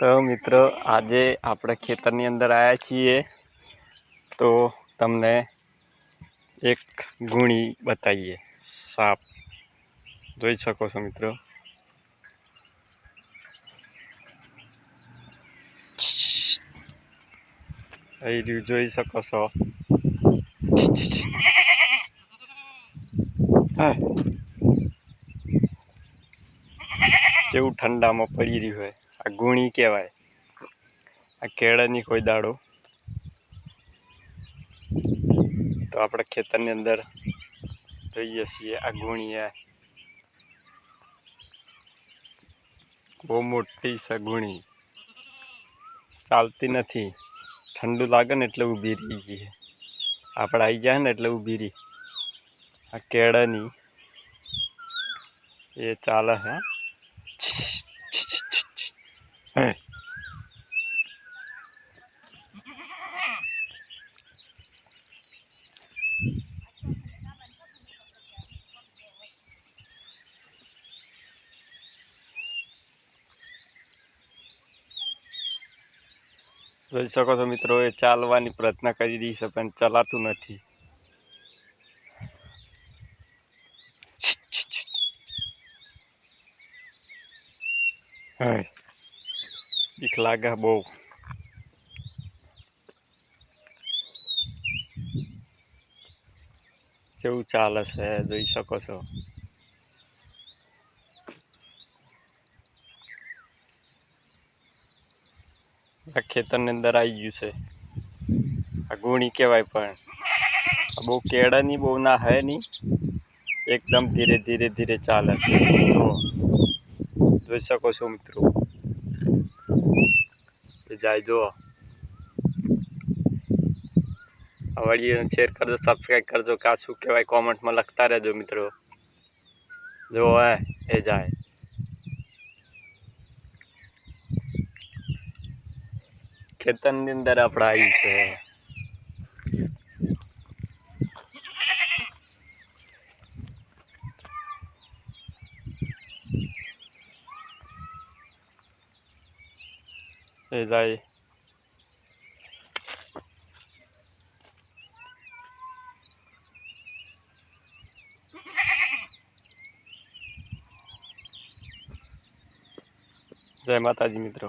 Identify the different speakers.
Speaker 1: તો મિત્રો, આજે આપણે ખેતરની અંદર આવ્યા છીએ. તો તમને એક ગુણી બતાવીએ. સાપ. જોઈ શકો છો મિત્રો. જોઈ શકો છો. જેવું ઠંડામાં પડી રહ્યું હોય. આ ગુણી કહેવાય. આ કેળાની કોઈ દાડો. તો આપણે ખેતરની અંદર જોઈએ છીએ આ ગુણીયા બહુ મોટી સગુણી ચાલતી નથી. ઠંડુ લાગે ને એટલે ઊભી રહી ગઈ આપણે આવી જાય ને એટલે ઊભી રહી. આ કેળાની એ ચાલે હે. હે. જોઈ શકો છો મિત્રો, એ ચાલવાની પ્રયત્ન કરી રહી છે, પણ ચલાતું નથી. હાય બીક લાગે બહુ કેવું ચાલે છે જોઈ શકો છો આ ખેતરની અંદર આવી ગયું છે આ ગુણી કહેવાય પણ બહુ કેળાની બહુ ના હે નહીં એકદમ ધીરે ધીરે ધીરે ચાલે છે જોઈ શકો છો મિત્રો એ જાય, જુઓ. આ વિડીયોને શેર કરજો સબસ્ક્રાઈબ કરજો, કા શું કહેવાય, કોમેન્ટમાં લખતા રહેજો મિત્રો. જો હે, એ જાય. ખેતરની અંદર આપણે આવી છે. એ જાય જય માતાજી મિત્રો